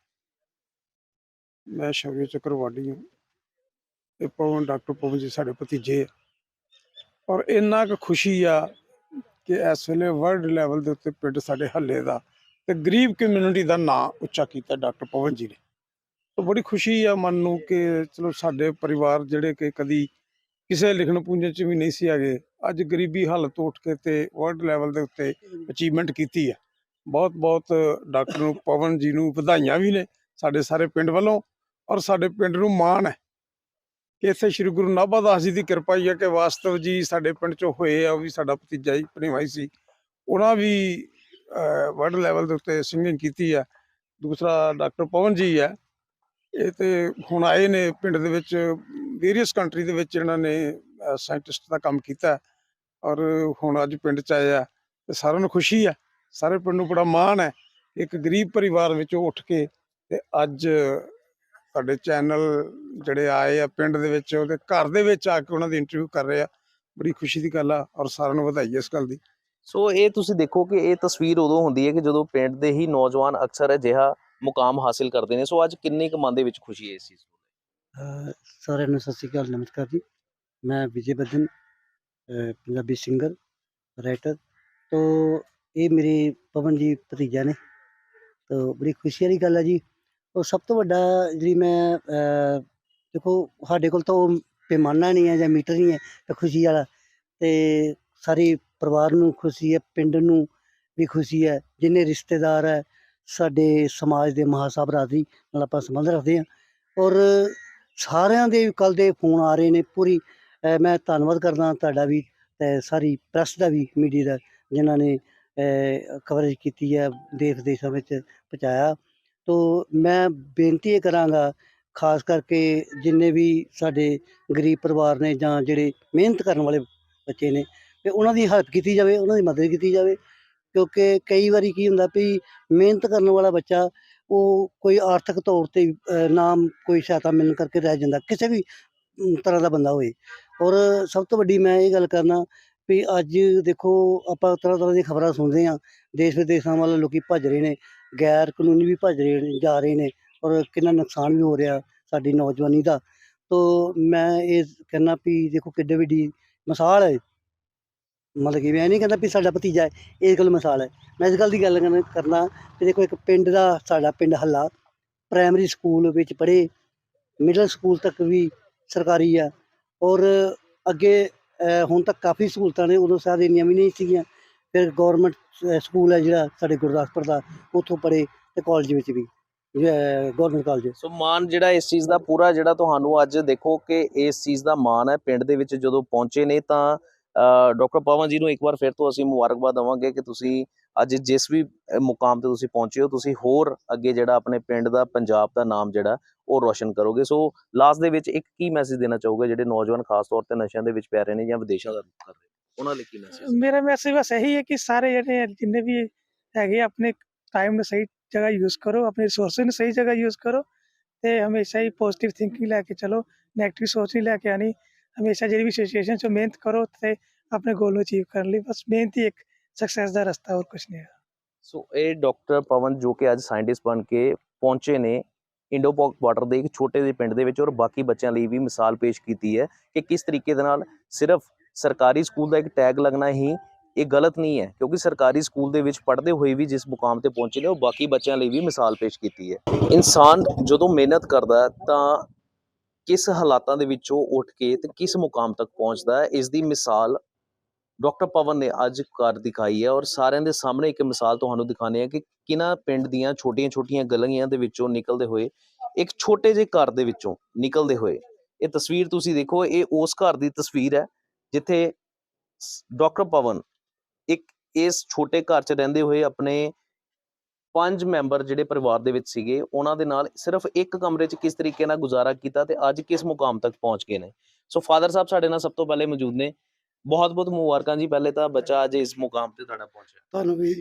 ਮੈਂ ਸ਼ੌਰੀ ਚੱਕਰਵਾਡੀ ਹਾਂ। ਇਹ ਪਵਨ, ਡਾਕਟਰ ਪਵਨ ਜੀ ਸਾਡੇ ਭਤੀਜੇ ਆ। ਔਰ ਇੰਨਾ ਕੁ ਖੁਸ਼ੀ ਆ ਕਿ ਇਸ ਵੇਲੇ ਵਰਲਡ ਲੈਵਲ ਦੇ ਉੱਤੇ ਪਿੰਡ ਸਾਡੇ ਹੱਲੇ ਦਾ ਤੇ ਗਰੀਬ ਕਮਿਊਨਿਟੀ ਦਾ ਨਾਂ ਉੱਚਾ ਕੀਤਾ ਡਾਕਟਰ ਪਵਨ ਜੀ ਨੇ। ਤਾਂ ਬੜੀ ਖੁਸ਼ੀ ਆ ਮਨ ਨੂੰ ਕਿ ਚਲੋ ਸਾਡੇ ਪਰਿਵਾਰ ਜਿਹੜੇ ਕਿ ਕਦੀ ਕਿਸੇ ਲਿਖਣ ਪੁੰਜਣ ਚ ਵੀ ਨਹੀਂ ਸੀ ਹੈਗੇ, ਅੱਜ ਗਰੀਬੀ ਹਾਲਤ ਤੋਂ ਉੱਠ ਕੇ ਤੇ ਵਰਲਡ ਲੈਵਲ ਦੇ ਉੱਤੇ ਅਚੀਵਮੈਂਟ ਕੀਤੀ ਆ। ਬਹੁਤ ਬਹੁਤ ਡਾਕਟਰ ਨੂੰ, ਪਵਨ ਜੀ ਨੂੰ ਵਧਾਈਆਂ ਵੀ ਨੇ ਸਾਡੇ ਸਾਰੇ ਪਿੰਡ ਵੱਲੋਂ। ਔਰ ਸਾਡੇ ਪਿੰਡ ਨੂੰ ਮਾਣ ਹੈ ਕਿ ਇੱਥੇ ਸ੍ਰੀ ਗੁਰੂ ਨਾਭਾ ਦਾਸ ਜੀ ਦੀ ਕਿਰਪਾ ਹੀ ਹੈ ਕਿ ਵਾਸਤਵ ਜੀ ਸਾਡੇ ਪਿੰਡ ਚੋਂ ਹੋਏ ਆ, ਉਹ ਵੀ ਸਾਡਾ ਭਤੀਜਾ ਹੀ ਭਣੇਵਾਈ ਸੀ। ਉਹਨਾਂ ਵੀ ਵਰਲਡ ਲੈਵਲ ਦੇ ਉੱਤੇ ਸਿੰਗਿੰਗ ਕੀਤੀ ਆ। ਦੂਸਰਾ ਡਾਕਟਰ ਪਵਨ ਜੀ ਹੈ ਇਹ ਤੇ ਹੁਣ ਆਏ ਨੇ ਪਿੰਡ ਦੇ ਵਿੱਚ ਵੇਰੀਅਸ ਕੰਟਰੀ ਦੇ ਵਿੱਚ ਇਹਨਾਂ ਨੇ ਸਾਇੰਟਿਸਟ ਦਾ ਕੰਮ ਕੀਤਾ। ਔਰ ਹੁਣ ਅੱਜ ਪਿੰਡ ਚ ਆਏ ਆ ਤੇ ਸਾਰਿਆਂ ਨੂੰ ਖੁਸ਼ੀ ਹੈ ਸਾਰੇ ਪਿੰਡ ਨੂੰ ਬੜਾ ਮਾਣ ਹੈ। ਇੱਕ ਗਰੀਬ ਪਰਿਵਾਰ ਵਿੱਚੋਂ ਉੱਠ ਕੇ ਤੇ ਅੱਜ ਸਾਡੇ ਚੈਨਲ ਜਿਹੜੇ ਆਏ ਆ ਪਿੰਡ ਦੇ ਵਿੱਚ ਉਹਦੇ ਘਰ ਦੇ ਵਿੱਚ ਆ ਕੇ ਉਹਨਾਂ ਦੀ ਇੰਟਰਵਿਊ ਕਰ ਰਹੇ ਆ। ਬੜੀ ਖੁਸ਼ੀ ਦੀ ਗੱਲ ਆ ਔਰ ਸਾਰਿਆਂ ਨੂੰ ਵਧਾਈ ਹੈ ਇਸ ਗੱਲ ਦੀ। ਸੋ ਇਹ ਤੁਸੀਂ ਦੇਖੋ ਕਿ ਇਹ ਤਸਵੀਰ ਉਦੋਂ ਹੁੰਦੀ ਹੈ ਕਿ ਜਦੋਂ ਪਿੰਡ ਦੇ ਹੀ ਨੌਜਵਾਨ ਅਕਸਰ ਅਜਿਹਾ ਮੁਕਾਮ ਹਾਸਿਲ ਕਰਦੇ ਨੇ। ਸੋ ਅੱਜ ਕਿੰਨੀ ਕੁ ਮਨ ਦੇ ਵਿੱਚ ਖੁਸ਼ੀ ਹੈ ਇਸ ਚੀਜ਼ ਤੋਂ ਅਹ ਸਾਰਿਆਂ ਨੂੰ ਸਤਿ ਸ਼੍ਰੀ ਅਕਾਲ ਨਮਸਕਾਰ ਜੀ। ਮੈਂ ਵਿਜੇ ਬੱਦਨ ਅਹ ਪੰਜਾਬੀ ਸਿੰਗਰ ਰਾਈਟਰ। ਤੋ ਇਹ ਮੇਰੇ ਪਵਨ ਜੀ ਭਤੀਜਾ ਨੇ। ਤੋ ਬੜੀ ਖੁਸ਼ੀ ਵਾਲੀ ਗੱਲ ਹੈ ਜੀ। ਉਹ ਸਭ ਤੋਂ ਵੱਡਾ ਜਿਹੜੀ ਮੈਂ ਦੇਖੋ ਸਾਡੇ ਕੋਲ ਤਾਂ ਉਹ ਪੈਮਾਨਾ ਨਹੀਂ ਹੈ ਜਾਂ ਮੀਟਰ ਨਹੀਂ ਹੈ, ਤਾਂ ਖੁਸ਼ੀ ਵਾਲਾ। ਅਤੇ ਸਾਰੇ ਪਰਿਵਾਰ ਨੂੰ ਖੁਸ਼ੀ ਹੈ, ਪਿੰਡ ਨੂੰ ਵੀ ਖੁਸ਼ੀ ਹੈ, ਜਿੰਨੇ ਰਿਸ਼ਤੇਦਾਰ ਹੈ, ਸਾਡੇ ਸਮਾਜ ਦੇ ਮਹਾਸਭਾ ਬਰਾਦਰੀ ਨਾਲ ਆਪਾਂ ਸੰਬੰਧ ਰੱਖਦੇ ਹਾਂ। ਔਰ ਸਾਰਿਆਂ ਦੇ ਕੱਲ ਦੇ ਫੋਨ ਆ ਰਹੇ ਨੇ ਪੂਰੀ ਮੈਂ ਧੰਨਵਾਦ ਕਰਦਾ ਤੁਹਾਡਾ ਵੀ ਤੇ ਸਾਰੀ ਪ੍ਰੈਸ ਦਾ ਵੀ, ਮੀਡੀਆ ਦਾ, ਜਿਨ੍ਹਾਂ ਨੇ ਕਵਰੇਜ ਕੀਤੀ ਹੈ ਦੇਸ਼ ਦੇਸ਼ਾਂ ਵਿੱਚ ਪਹੁੰਚਾਇਆ। ਤੋ ਮੈਂ ਬੇਨਤੀ ਇਹ ਕਰਾਂਗਾ ਖਾਸ ਕਰਕੇ ਜਿੰਨੇ ਵੀ ਸਾਡੇ ਗਰੀਬ ਪਰਿਵਾਰ ਨੇ ਜਾਂ ਜਿਹੜੇ ਮਿਹਨਤ ਕਰਨ ਵਾਲੇ ਬੱਚੇ ਨੇ ਤੇ ਉਹਨਾਂ ਦੀ ਹੈਲਪ ਕੀਤੀ ਜਾਵੇ ਉਹਨਾਂ ਦੀ ਮਦਦ ਕੀਤੀ ਜਾਵੇ। ਕਿਉਂਕਿ ਕਈ ਵਾਰੀ ਕੀ ਹੁੰਦਾ ਵੀ ਮਿਹਨਤ ਕਰਨ ਵਾਲਾ ਬੱਚਾ ਉਹ ਕੋਈ ਆਰਥਿਕ ਤੌਰ ਤੇ ਅ, ਨਾ ਕੋਈ ਸਹਾਇਤਾ ਮਿਲਣ ਕਰਕੇ ਰਹਿ ਜਾਂਦਾ ਕਿਸੇ ਵੀ ਤਰ੍ਹਾਂ ਦਾ ਬੰਦਾ ਹੋਵੇ। ਔਰ ਸਭ ਤੋਂ ਵੱਡੀ ਮੈਂ ਇਹ ਗੱਲ ਕਰਨਾ ਵੀ ਅੱਜ ਦੇਖੋ ਆਪਾਂ ਤਰ੍ਹਾਂ ਤਰ੍ਹਾਂ ਦੀਆਂ ਖਬਰਾਂ ਸੁਣਦੇ ਹਾਂ ਦੇਸ਼ ਵਿਦੇਸ਼ਾਂ ਵੱਲ ਲੋਕੀ ਭੱਜ ਰਹੇ ਨੇ ਗੈਰ ਕਾਨੂੰਨੀ ਵੀ ਭੱਜ ਰਹੇ ਨੇ ਜਾ ਰਹੇ ਨੇ ਔਰ ਕਿੰਨਾ ਨੁਕਸਾਨ ਵੀ ਹੋ ਰਿਹਾ ਸਾਡੀ ਨੌਜਵਾਨੀ ਦਾ। ਤੋ ਮੈਂ ਇਹ ਕਹਿਣਾ ਵੀ ਦੇਖੋ ਕਿੱਡੇ ਵੱਡੀ ਮਿਸਾਲ ਹੈ। ਮਤਲਬ ਕਿ ਮੈਂ ਨਹੀਂ ਕਹਿੰਦਾ ਵੀ ਸਾਡਾ ਭਤੀਜਾ ਹੈ ਇਹ ਗੱਲ ਮਿਸਾਲ ਹੈ। ਮੈਂ ਇਸ ਗੱਲ ਦੀ ਗੱਲ ਕਰਨਾ- ਕਰਨਾ ਕਿ ਦੇਖੋ ਇੱਕ ਪਿੰਡ ਦਾ ਸਾਡਾ ਪਿੰਡ ਹੱਲਾ ਪ੍ਰਾਇਮਰੀ ਸਕੂਲ ਵਿੱਚ ਪੜ੍ਹੇ ਮਿਡਲ ਸਕੂਲ ਤੱਕ ਵੀ ਸਰਕਾਰੀ ਆ। ਔਰ ਅੱਗੇ ਅ, ਹੁਣ ਤੱਕ ਕਾਫੀ ਸਹੂਲਤਾਂ ਨੇ ਉਦੋਂ ਸ਼ਾਇਦ ਇੰਨੀਆਂ ਵੀ ਨਹੀਂ ਸੀਗੀਆਂ। ਫਿਰ ਗਵਰਨਮੈਂਟ ਸਕੂਲ ਹੈ ਜਿਹੜਾ ਸਾਡੇ ਗੁਰਦਾਸਪੁਰ ਦਾ, ਉੱਥੋਂ ਪੜ੍ਹੇ ਤੇ ਕਾਲਜ ਵਿੱਚ ਵੀ ਗਵਰਨਮੈਂਟ ਕਾਲਜ ਸੋ ਮਾਨ ਜਿਹੜਾ ਇਸ ਚੀਜ਼ ਦਾ ਪੂਰਾ ਜਿਹੜਾ ਤੁਹਾਨੂੰ ਅੱਜ ਦੇਖੋ ਕਿ ਇਸ ਚੀਜ਼ ਦਾ ਮਾਨ ਹੈ, ਪਿੰਡ ਦੇ ਵਿੱਚ ਜਦੋਂ ਪਹੁੰਚੇ ਨੇ ਤਾਂ ਡਾਕਟਰ ਪਵਨ ਜੀ ਨੂੰ ਇੱਕ ਵਾਰ ਫਿਰ ਤੋਂ ਅਸੀਂ ਮੁਬਾਰਕਬਾਦ ਦਵਾਂਗੇ ਕਿ ਤੁਸੀਂ ਅੱਜ ਜਿਸ ਵੀ ਮੁਕਾਮ ਤੇ ਤੁਸੀਂ ਪਹੁੰਚੇ ਹੋ, ਤੁਸੀਂ ਹੋਰ ਅੱਗੇ ਜਿਹੜਾ ਆਪਣੇ ਪਿੰਡ ਦਾ, ਪੰਜਾਬ ਦਾ ਨਾਮ ਜਿਹੜਾ, ਉਹ ਰੋਸ਼ਨ ਕਰੋਗੇ। ਸੋ ਲਾਸਟ ਦੇ ਵਿੱਚ ਇੱਕ ਕੀ ਮੈਸੇਜ ਦੇਣਾ ਚਾਹੋਗੇ ਜਿਹੜੇ ਨੌਜਵਾਨ ਖਾਸ ਤੌਰ ਤੇ ਨਸ਼ਿਆਂ ਦੇ ਵਿੱਚ ਪੈ ਰਹੇ ਨੇ ਜਾਂ ਵਿਦੇਸ਼ਾਂ ਦਾ ਰੁਖ ਕਰ ਰਹੇ ਉਹਨਾਂ ਲਈ ਕੀ ਮੈਸੇਜ ਮੇਰਾ ਮੈਸੇਜ ਬਸ ਇਹੀ ਹੈ ਕਿ ਸਾਰੇ ਜਿਹੜੇ ਜਿੰਨੇ ਵੀ ਹੈਗੇ ਆਪਣੇ ਟਾਈਮ ਨੂੰ ਸਹੀ ਜਗ੍ਹਾ ਯੂਜ਼ ਕਰੋ ਆਪਣੇ ਰਿਸੋਰਸਿਸ ਨੂੰ ਸਹੀ ਜਗ੍ਹਾ ਯੂਜ਼ ਕਰੋ ਤੇ ਹਮੇਸ਼ਾ ਹੀ ਪੋਜ਼ਿਟਿਵ ਥਿੰਕਿੰਗ ਲੈ ਕੇ ਚਲੋ ਨੈਗੇਟਿਵ ਸੋਚ ਨਹੀਂ ਲੈ ਕੇ ਆਣੀ ਹਮੇਸ਼ਾ ਜਿਹੜੀ ਵੀ ਸਿਚੁਏਸ਼ਨ 'ਚ ਮਿਹਨਤ ਕਰੋ ਤੇ ਆਪਣੇ ਗੋਲ ਨੂੰ ਅਚੀਵ ਕਰਨ ਲਈ ਬਸ ਮਿਹਨਤ ਹੀ ਇੱਕ ਸਕਸੈਸ ਦਾ ਰਸਤਾ ਹੋਰ ਕੁਝ ਨਹੀਂ ਹੈ ਸੋ ਇਹ ਡਾਕਟਰ ਪਵਨ ਜੋ ਕਿ ਅੱਜ ਸਾਇੰਟਿਸਟ ਬਣ ਕੇ ਪਹੁੰਚੇ ਨੇ ਇੰਡੋਪੌਕ ਬਾਰਡਰ ਦੇ ਇੱਕ ਛੋਟੇ ਜਿਹੇ ਪਿੰਡ ਦੇ ਵਿੱਚ ਔਰ ਬਾਕੀ ਬੱਚਿਆਂ ਲਈ ਵੀ ਮਿਸਾਲ ਪੇਸ਼ ਕੀਤੀ ਹੈ ਕਿ ਕਿਸ ਤਰੀਕੇ ਦੇ ਨਾਲ ਸਿਰਫ ਸਰਕਾਰੀ ਸਕੂਲ ਦਾ ਇੱਕ ਟੈਗ ਲੱਗਣਾ ਹੀ ਇਹ ਗਲਤ ਨਹੀਂ ਹੈ, ਕਿਉਂਕਿ ਸਰਕਾਰੀ ਸਕੂਲ ਦੇ ਵਿੱਚ ਪੜ੍ਹਦੇ ਹੋਏ ਵੀ ਜਿਸ ਮੁਕਾਮ ਤੇ ਪਹੁੰਚੇ ਨੇ, ਉਹ ਬਾਕੀ ਬੱਚਿਆਂ ਲਈ ਵੀ ਮਿਸਾਲ ਪੇਸ਼ ਕੀਤੀ ਹੈ। ਇਨਸਾਨ ਜਦੋਂ ਮਿਹਨਤ ਕਰਦਾ ਤਾਂ ਕਿਸ ਹਾਲਾਤਾਂ ਦੇ ਵਿੱਚੋਂ ਉੱਠ ਕੇ ਤੇ ਕਿਸ ਮੁਕਾਮ ਤੱਕ ਪਹੁੰਚਦਾ ਹੈ, ਇਸ ਦੀ ਮਿਸਾਲ ਡਾਕਟਰ ਪਵਨ ਨੇ ਅੱਜ ਕਰ ਦਿਖਾਈ ਹੈ ਔਰ ਸਾਰਿਆਂ ਦੇ ਸਾਹਮਣੇ ਇੱਕ ਮਿਸਾਲ ਤੁਹਾਨੂੰ ਦਿਖਾਣੇ ਆ ਕਿ ਕਿਨਾਂ ਪਿੰਡ ਦੀਆਂ ਛੋਟੀਆਂ-ਛੋਟੀਆਂ ਗਲੀਆਂ ਦੇ ਵਿੱਚੋਂ ਨਿਕਲਦੇ ਹੋਏ, ਇੱਕ ਛੋਟੇ ਜਿਹੇ ਘਰ ਦੇ ਵਿੱਚੋਂ ਨਿਕਲਦੇ ਹੋਏ। ਇਹ ਤਸਵੀਰ ਤੁਸੀਂ ਦੇਖੋ, ਇਹ ਉਸ ਘਰ ਦੀ ਤਸਵੀਰ ਹੈ ਜਿੱਥੇ ਡਾਕਟਰ ਪਵਨ ਇੱਕ ਇਸ ਛੋਟੇ ਘਰ 'ਚ ਰਹਿੰਦੇ ਹੋਏ ਆਪਣੇ ਪੰਜ ਮੈਂਬਰ ਜਿਹੜੇ ਪਰਿਵਾਰ ਦੇ ਵਿੱਚ ਸੀਗੇ, ਉਹਨਾਂ ਦੇ ਨਾਲ ਸਿਰਫ ਇੱਕ ਕਮਰੇ 'ਚ ਕਿਸ ਤਰੀਕੇ ਨਾਲ ਗੁਜ਼ਾਰਾ ਕੀਤਾ ਤੇ ਅੱਜ ਕਿਸ ਮੁਕਾਮ ਤੱਕ ਪਹੁੰਚ ਗਏ ਨੇ। ਸੋ ਫਾਦਰ ਸਾਹਿਬ ਸਾਡੇ ਨਾਲ ਸਭ ਤੋਂ ਪਹਿਲੇ ਮੌਜੂਦ ਨੇ। ਬਹੁਤ ਬਹੁਤ ਮੁਬਾਰਕਾਂ ਜੀ, ਪਹਿਲੇ ਤਾਂ ਬੱਚਾ ਅੱਜ ਇਸ ਮੁਕਾਮ ਤੇ ਤੁਹਾਡਾ ਪਹੁੰਚਿਆ। ਤੁਹਾਨੂੰ ਵੀ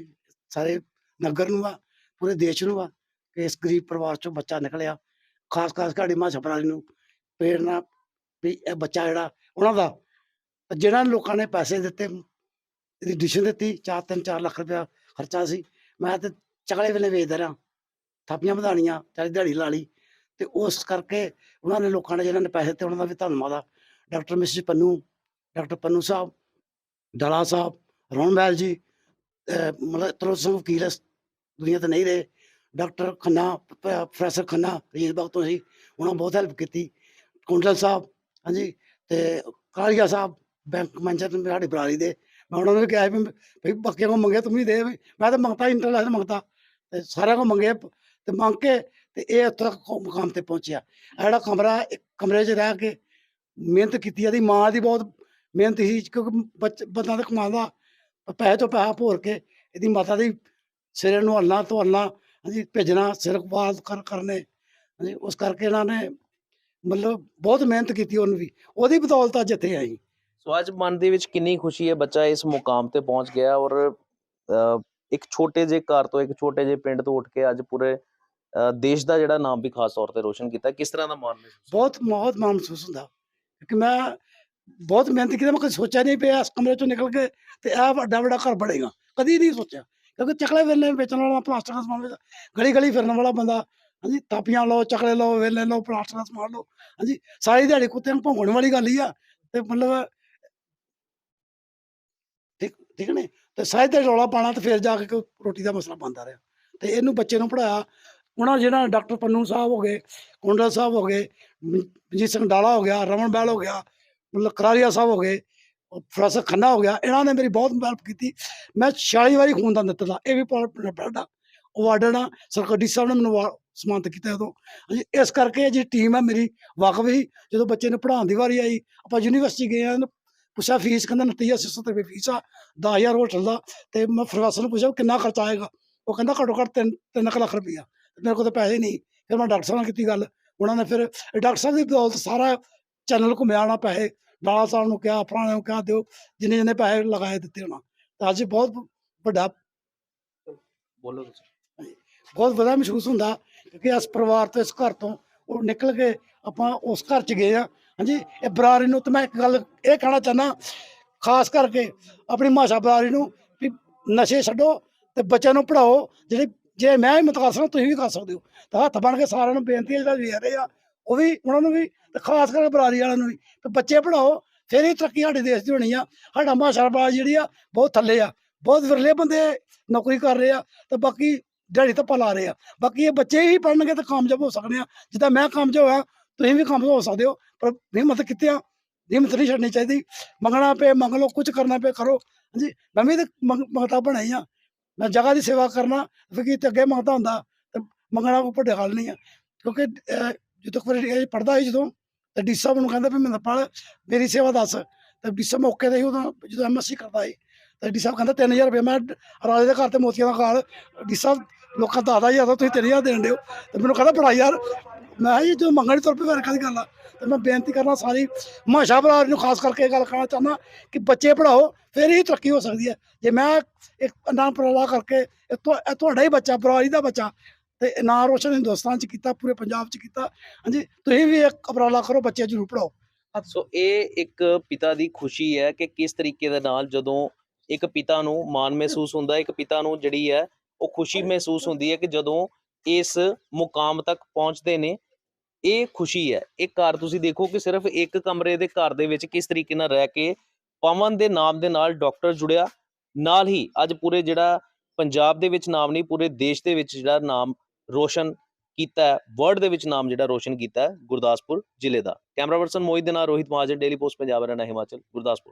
ਸਾਰੇ ਨਗਰ ਨੂੰ ਆ, ਪੂਰੇ ਦੇਸ਼ ਨੂੰ ਆ, ਕਿ ਇਸ ਗਰੀਬ ਪਰਿਵਾਰ ਚੋਂ ਬੱਚਾ ਨਿਕਲਿਆ। ਖਾਸ ਖਾਸ ਸਾਡੀ ਮਾਂ ਛਪਰਾਲੀ ਨੂੰ ਪ੍ਰੇਰਨਾ ਵੀ ਇਹ ਬੱਚਾ ਜਿਹੜਾ, ਉਹਨਾਂ ਦਾ ਜਿਹਨਾਂ ਲੋਕਾਂ ਨੇ ਪੈਸੇ ਦਿੱਤੇ ਇਹਦੀ ਡਿਸ਼ਨ ਦਿੱਤੀ 4-3-4 ਲੱਖ ਰੁਪਇਆ ਖਰਚਾ ਸੀ। ਮੈਂ ਤੇ ਚਕਲੇ ਵੇਲੇ ਵੇਚਦਾ ਰਿਹਾ, ਥਾਪੀਆਂ ਵਧਾਣੀਆਂ ਚਾਹੇ ਦਿਹਾੜੀ ਲਾ ਲਈ। ਤੇ ਉਸ ਕਰਕੇ ਉਹਨਾਂ ਨੇ ਲੋਕਾਂ ਨੇ, ਜਿਹਨਾਂ ਨੇ ਪੈਸੇ ਦਿੱਤੇ, ਉਹਨਾਂ ਦਾ ਵੀ ਧੰਨਵਾਦ ਆ doctor Mrs Pannu, doctor Pannu Sahib, ਡਾਲਾ ਸਾਹਿਬ, ਰੌਣ ਮਹਿਲ ਜੀ ਮਤਲਬ ਤਰੋ ਸਿੰਘ ਵਕੀਲ ਇਸ ਦੁਨੀਆ ਤੇ ਨਹੀਂ ਰਹੇ। ਡਾਕਟਰ ਖੰਨਾ ਪ੍ਰੋਫੈਸਰ ਖੰਨਾ ਰਜੀਤ ਬਾਗ ਤੋਂ ਸੀ। ਉਹਨਾਂ ਬਹੁਤ ਹੈਲਪ ਕੀਤੀ। ਕੁੰਡਲ ਸਾਹਿਬ, ਹਾਂਜੀ, ਤੇ ਕਾਲੀਆ ਸਾਹਿਬ ਬੈਂਕ ਮੈਨੇਜਰ ਸਾਡੇ ਬਰਾਲੀ ਦੇ, ਮੈਂ ਉਹਨਾਂ ਨੂੰ ਵੀ ਕਿਹਾ ਵੀ ਭਈ ਬਾਕੀਆਂ ਕੋ ਮੰਗੇ ਤੂੰ ਵੀ ਦੇ ਮੈਂ ਤਾਂ ਮੰਗਤਾ ਇੰਟਰਨੈਸ਼ਨਲ ਮੰਗਤਾ, ਤੇ ਸਾਰਿਆਂ ਕੋ ਮੰਗੇ ਤੇ ਮੰਗ ਕੇ ਤੇ ਇਹ ਉੱਥੇ ਤੱਕ ਮੁਕਾਮ ਤੇ ਪਹੁੰਚਿਆ। ਆਹ ਜਿਹੜਾ ਕਮਰਾ ਇੱਕ ਕਮਰੇ 'ਚ ਰਹਿ ਕੇ ਮਿਹਨਤ ਕੀਤੀ ਇਹਦੀ ਮਾਂ ਦੀ ਬਹੁਤ ਮਿਹਨਤ ਸੀ, ਕਿਉਂਕਿ ਬੱਚ, ਬੰਦਾ ਤਾਂ ਕਮਾਉਂਦਾ, ਪੈਸੇ ਤੋਂ ਪੈਸਾ ਭੋਰ ਕੇ ਇਹਦੀ ਮਾਤਾ ਦੀ ਸਿਰ ਨੂੰ ਹਲਣਾ ਧੋਲਣਾ ਹਾਂਜੀ, ਭੇਜਣਾ, ਸਿਰ ਬਾਦ ਕਰ, ਕਰਨੇ, ਹਾਂਜੀ, ਉਸ ਕਰਕੇ ਇਹਨਾਂ ਨੇ ਮਤਲਬ ਬਹੁਤ ਮਿਹਨਤ ਕੀਤੀ ਉਹਨੂੰ ਵੀ। ਉਹਦੀ ਬਦੌਲਤ ਅੱਜ ਇੱਥੇ ਆਈ ਸੋ ਅੱਜ ਮਨ ਦੇ ਵਿੱਚ ਕਿੰਨੀ ਖੁਸ਼ੀ ਹੈ ਬੱਚਾ ਇਸ ਮੁਕਾਮ ਤੇ ਪਹੁੰਚ ਗਿਆ ਔਰ ਇੱਕ ਛੋਟੇ ਜਿਹੇ ਘਰ ਤੋਂ ਇੱਕ ਛੋਟੇ ਜਿਹੇ ਪਿੰਡ ਤੋਂ ਉੱਠ ਕੇ ਅੱਜ ਪੂਰੇ ਦੇਸ਼ ਦਾ ਜਿਹੜਾ ਨਾਮ ਵੀ ਖਾਸ ਤੌਰ ਤੇ ਰੋਸ਼ਨ ਕੀਤਾ, ਕਿਸ ਤਰ੍ਹਾਂ ਦਾ ਮਾਣ ਮਹਿਸੂਸ ਬਹੁਤ ਬਹੁਤ ਮਾਣ ਮਹਿਸੂਸ ਹੁੰਦਾ, ਕਿਉਂਕਿ ਮੈਂ ਬਹੁਤ ਮਿਹਨਤ ਕੀਤੀ, ਮੈਂ ਕਦੇ ਸੋਚਿਆ ਨਹੀਂ ਪਿਆ ਇਸ ਕਮਰੇ ਚੋਂ ਨਿਕਲ ਕੇ ਤੇ ਇਹ ਵੱਡਾ ਵੱਡਾ ਘਰ ਬਣੇਗਾ, ਕਦੀ ਨਹੀਂ ਸੋਚਿਆ, ਕਿਉਂਕਿ ਚਕਲੇ ਵੇਲੇ ਵੇਚਣ ਵਾਲਾ ਪਲਾਸਟਿਕ ਦਾ ਸਮਾਨ ਵੇਚਦਾ ਗਲੀ ਗਲੀ ਫਿਰਨ ਵਾਲਾ ਬੰਦਾ, ਹਾਂਜੀ ਤਾਪੀਆਂ ਲਓ, ਚਕਲੇ ਲਓ, ਵੇਲੇ ਲਓ ਪਲਾਸਟਿਕ ਦਾ ਸਮਾਨ ਲਓ, ਹਾਂਜੀ, ਸਾਰੀ ਦਿਹਾੜੀ ਕੁੱਤੇ ਨੂੰ ਭੌਂਕਣ ਵਾਲੀ ਗੱਲ ਹੀ ਆ, ਤੇ ਮਤਲਬ ਠੀਕ ਠੀਕ ਨੇ? ਤੇ ਸਾਹਿਤ ਦਿਹਾੜੀ ਰੌਲਾ ਪਾਣਾ ਤੇ ਫਿਰ ਜਾ ਕੇ ਰੋਟੀ ਦਾ ਮਸਲਾ ਬਣਦਾ ਰਿਹਾ। ਤੇ ਇਹਨੂੰ ਬੱਚੇ ਨੂੰ ਪੜਾਇਆ ਉਹਨਾਂ ਜਿਹੜਾ ਡਾਕਟਰ ਪੰਨੂ ਸਾਹਿਬ ਹੋ ਗਏ, ਕੁੰਡਲ ਸਾਹਿਬ ਹੋ ਗਏ, ਮਨਜੀਤ ਸਿੰਘ ਡਾਲਾ ਹੋ ਗਿਆ, ਰਮਨ ਬੈਲ ਹੋ ਗਿਆ, ਮਤਲਬ ਸਾਹਿਬ ਹੋ ਗਏ ਪ੍ਰੋਫੈਸਰ ਖੰਨਾ ਹੋ ਗਿਆ। ਇਹਨਾਂ ਨੇ ਮੇਰੀ ਬਹੁਤ ਹੈਲਪ ਕੀਤੀ। ਮੈਂ 46 ਵਾਰੀ ਖੂਨ ਦਾ ਦਿੱਤਾ ਦਾ। ਇਹ ਵੀ ਬਲੱਡ ਆ ਸਰਕਾਰੀ ਸਾਹਿਬ ਨੇ ਮੈਨੂੰ ਵਾ- ਸਨਮਾਨਿਤ ਕੀਤਾ ਉਦੋਂ। ਹਾਂਜੀ, ਇਸ ਕਰਕੇ ਜਿਹੜੀ ਟੀਮ ਹੈ ਮੇਰੀ ਵਾਕਫ ਹੀ ਜਦੋਂ ਬੱਚੇ ਨੂੰ ਪੜ੍ਹਾਉਣ ਦੀ ਵਾਰੀ ਆਈ, ਆਪਾਂ ਯੂਨੀਵਰਸਿਟੀ ਗਏ ਆ ਪੁੱਛਿਆ ਫੀਸ ਕਹਿੰਦਾ 2970 ਰੁਪਏ ਫੀਸ ਆ 10000 ਹੋਟਲ ਦਾ ਤੇ ਮੈਂ ਪ੍ਰੋਫੈਸਰ ਨੂੰ ਪੁੱਛਿਆ ਕਿੰਨਾ ਖਰਚਾ ਆਏਗਾ? ਉਹ ਕਹਿੰਦਾ ਘੱਟੋ ਘੱਟ 3 3 ਲੱਖ ਰੁਪਈਆ। ਮੇਰੇ ਕੋਲ ਤਾਂ ਪੈਸੇ ਨਹੀਂ। ਫਿਰ ਮੈਂ ਡਾਕਟਰ ਸਾਹਿਬ ਨਾਲ ਕੀਤੀ ਗੱਲ। ਉਹਨਾਂ ਨੇ ਫਿਰ ਡਾਕਟਰ ਸਾਹਿਬ ਦੀ ਬਦੌਲਤ ਸਾਰਾ ਚੈਨਲ ਘੁੰਮਿਆ ਨਾ ਪੈਸੇ। ਡਾਲਾ ਸਾਹਿਬ ਨੂੰ ਕਿਹਾ ਫਲਾਣੇ ਨੂੰ ਕਿਹਾ ਦਿਓ ਜਿੰਨੇ ਜਿੰਨੇ ਪੈਸੇ ਲਗਾਏ ਦਿੱਤੇ ਉਹਨਾਂ। ਤਾਂ ਅੱਜ ਬਹੁਤ ਵੱਡਾ ਬੋਲੋ ਬਹੁਤ ਵਧੀਆ ਮਹਿਸੂਸ ਹੁੰਦਾ ਕਿਉਂਕਿ ਇਸ ਪਰਿਵਾਰ ਤੋਂ ਇਸ ਘਰ ਤੋਂ ਉਹ ਨਿਕਲ ਕੇ ਆਪਾਂ ਉਸ ਘਰ ਚ ਗਏ ਆ। ਹਾਂਜੀ, ਇਹ ਬਰਾਰੀ ਨੂੰ ਤੇ ਮੈਂ ਇੱਕ ਗੱਲ ਇਹ ਕਹਿਣਾ ਚਾਹੁੰਦਾ, ਖਾਸ ਕਰਕੇ ਆਪਣੀ ਮਾਸ਼ਾ ਬਰਾਰੀ ਨੂੰ ਵੀ ਨਸ਼ੇ ਛੱਡੋ ਤੇ ਬੱਚਿਆਂ ਨੂੰ ਪੜਾਓ ਜਿਹੜੇ ਜੇ ਮੈਂ ਹੀ ਕਰ ਸਕਦਾ, ਤੁਸੀਂ ਵੀ ਕਰ ਸਕਦੇ ਹੋ। ਤਾਂ ਹੱਥ ਬਣ ਕੇ ਸਾਰਿਆਂ ਨੂੰ ਬੇਨਤੀ ਹੈ, ਜਿਹੜਾ ਵੇਖ ਰਹੇ ਆ, ਉਹ ਵੀ ਉਹਨਾਂ ਨੂੰ ਵੀ, ਤੇ ਖਾਸ ਕਰਕੇ ਬਰਾਰੀ ਵਾਲਿਆਂ ਨੂੰ ਵੀ, ਤੇ ਬੱਚੇ ਪੜਾਓ ਫਿਰ ਹੀ ਤਰੱਕੀ ਸਾਡੇ ਦੇਸ਼ ਦੀ ਹੋਣੀ ਆ। ਸਾਡਾ ਮਾਸ਼ਾ ਬਰਾਰੀ ਜਿਹੜੀ ਆ, ਬਹੁਤ ਥੱਲੇ ਆ, ਬਹੁਤ ਵਿਰਲੇ ਬੰਦੇ ਨੌਕਰੀ ਕਰ ਰਹੇ ਆ, ਤੇ ਬਾਕੀ ਦਿਹਾੜੀ ਧੱਪਾ ਲਾ ਰਹੇ ਆ। ਬਾਕੀ ਇਹ ਬੱਚੇ ਹੀ ਪੜਨਗੇ ਤਾਂ ਕਾਮਯਾਬ ਹੋ ਸਕਦੇ ਆ। ਜਿੱਦਾਂ ਮੈਂ ਕਾਮਯਾਬ ਹੋਇਆ ਤੁਸੀਂ ਵੀ ਕਾਮਯਾਬ ਹੋ ਸਕਦੇ ਹੋ, ਪਰ ਹਿੰਮਤ ਕਿੱਥੇ ਆ ਹਿੰਮਤ ਨਹੀਂ ਛੱਡਣੀ ਚਾਹੀਦੀ। ਮੰਗਣਾ ਪਏ, ਮੰਗ ਲਓ ਕੁਝ ਕਰਨਾ ਪਏ, ਕਰੋ। ਹਾਂਜੀ, ਮੈਂ ਵੀ ਤੇ ਮੰਗ- ਬਣਾਈ ਆ। ਮੈਂ ਜਗ੍ਹਾ ਦੀ ਸੇਵਾ ਕਰਨਾ ਫਿਰ ਤੇ ਅੱਗੇ ਮੰਗਤਾ ਹੁੰਦਾ, ਤੇ ਮੰਗਣਾ ਕੋਈ ਵੱਡੇ ਗੱਲ ਨਹੀਂ ਆ। ਕਿਉਂਕਿ ਜਦੋਂ ਕੋਈ ਪੜਦਾ ਸੀ ਜਦੋਂ, ਤੇ ਡੀ ਸਾਹਿਬ ਨੂੰ ਕਹਿੰਦਾ ਵੀ ਮੈਂ ਪੜ ਮੇਰੀ ਸੇਵਾ ਦੱਸ। ਤੇ ਡੀ ਸਾਹਿਬ ਮੌਕੇ ਤੇ ਸੀ ਉਦੋਂ, ਜਦੋਂ ਐਮਐਸਸੀ ਕਰਦਾ ਸੀ, ਤੇ ਡੀ ਸਾਹਿਬ ਕਹਿੰਦਾ 3000 ਰੁਪਏ ਮੈਂ ਰਾਜੇ ਦੇ ਘਰ ਤੇ ਮੋਤੀਆਂ ਦਾ ਕਾਲ ਡੀ ਸਾਹਿਬ, ਲੋਕਾਂ ਦਾ ਆਦਾ ਯਾਰ ਤੁਸੀਂ 3000 ਦੇਣ ਦਿਓ। ਤੇ ਮੈਨੂੰ ਕਹਿੰਦਾ, ਬੜਾ ਯਾਰ ਮੈਂ ਕਿਹਾ ਜੀ ਮੰਗਣ ਤੁਰ ਪਏ ਫਿਰ ਕਾਹਦੀ ਗੱਲ ਆ। ਤੇ ਮੈਂ ਬੇਨਤੀ ਕਰਨਾ ਸਾਰੀ ਮਾਸ਼ਾ ਬਰਾਦਰ ਨੂੰ ਖਾਸ ਕਰਕੇ ਇਹ ਗੱਲ ਕਹਿਣਾ ਚਾਹੁੰਦਾ ਕਿ ਬੱਚੇ ਪੜਾਓ ਫਿਰ ਹੀ ਤਰੱਕੀ ਹੋ ਸਕਦੀ ਹੈ। ਜੇ ਮੈਂ ਇੱਕ ਨਾਮ ਪ੍ਰਲਾ ਕਰਕੇ ਤੁਹਾਡਾ ਹੀ ਬੱਚਾ ਬਰਾਰੀ ਦਾ ਬੱਚਾ, ਤੇ ਨਾਂ ਰੋਸ਼ਨ ਹਿੰਦੁਸਤਾਨ ਚ ਕੀਤਾ, ਪੂਰੇ ਪੰਜਾਬ ਚ ਕੀਤਾ, ਹਾਂਜੀ, ਤੁਸੀਂ ਵੀ ਇੱਕ ਉਪਰਾਲਾ ਕਰੋ, ਬੱਚੇ ਜ਼ਰੂਰ ਪੜਾਓ ਸੋ ਇਹ ਇੱਕ ਪਿਤਾ ਦੀ ਖੁਸ਼ੀ ਹੈ ਕਿ ਕਿਸ ਤਰੀਕੇ ਦੇ ਨਾਲ ਜਦੋਂ ਇੱਕ ਪਿਤਾ ਨੂੰ ਮਾਣ ਮਹਿਸੂਸ ਹੁੰਦਾ, ਇੱਕ ਪਿਤਾ ਨੂੰ ਜਿਹੜੀ ਹੈ, ਉਹ ਖੁਸ਼ੀ ਮਹਿਸੂਸ ਹੁੰਦੀ ਹੈ ਕਿ ਜਦੋਂ ਇਸ ਮੁਕਾਮ ਤੱਕ ਪਹੁੰਚਦੇ ਨੇ, ਇਹ ਖੁਸ਼ੀ ਹੈ। ਇਹ ਘਰ ਤੁਸੀਂ ਦੇਖੋ ਕਿ ਸਿਰਫ ਇੱਕ ਕਮਰੇ ਦੇ ਘਰ ਦੇ ਵਿੱਚ ਕਿਸ ਤਰੀਕੇ ਨਾਲ ਰਹਿ ਕੇ ਪਵਨ ਦੇ ਨਾਮ ਦੇ ਨਾਲ ਡਾਕਟਰ ਜੁੜਿਆ। ਨਾਲ ਹੀ ਅੱਜ ਪੂਰੇ ਜਿਹੜਾ ਪੰਜਾਬ ਦੇ ਵਿੱਚ ਨਾਮ ਨਹੀਂ, ਪੂਰੇ ਦੇਸ਼ ਦੇ ਵਿੱਚ ਜਿਹੜਾ ਨਾਮ ਰੋਸ਼ਨ ਕੀਤਾ ਹੈ ਵਰਲਡ ਦੇ ਵਿੱਚ ਨਾਮ ਜਿਹੜਾ ਰੋਸ਼ਨ ਕੀਤਾ ਹੈ, ਗੁਰਦਾਸਪੁਰ ਜ਼ਿਲ੍ਹੇ ਦਾ। ਕੈਮਰਾ ਪਰਸਨ ਮੋਹਿਤ ਦੇ ਨਾਲ ਰੋਹਿਤ ਮਹਾਜਨ ਡੇਲੀ ਪੋਸਟ ਪੰਜਾਬ ਹਰਿਆਣਾ, ਹਿਮਾਚਲ, ਗੁਰਦਾਸਪੁਰ।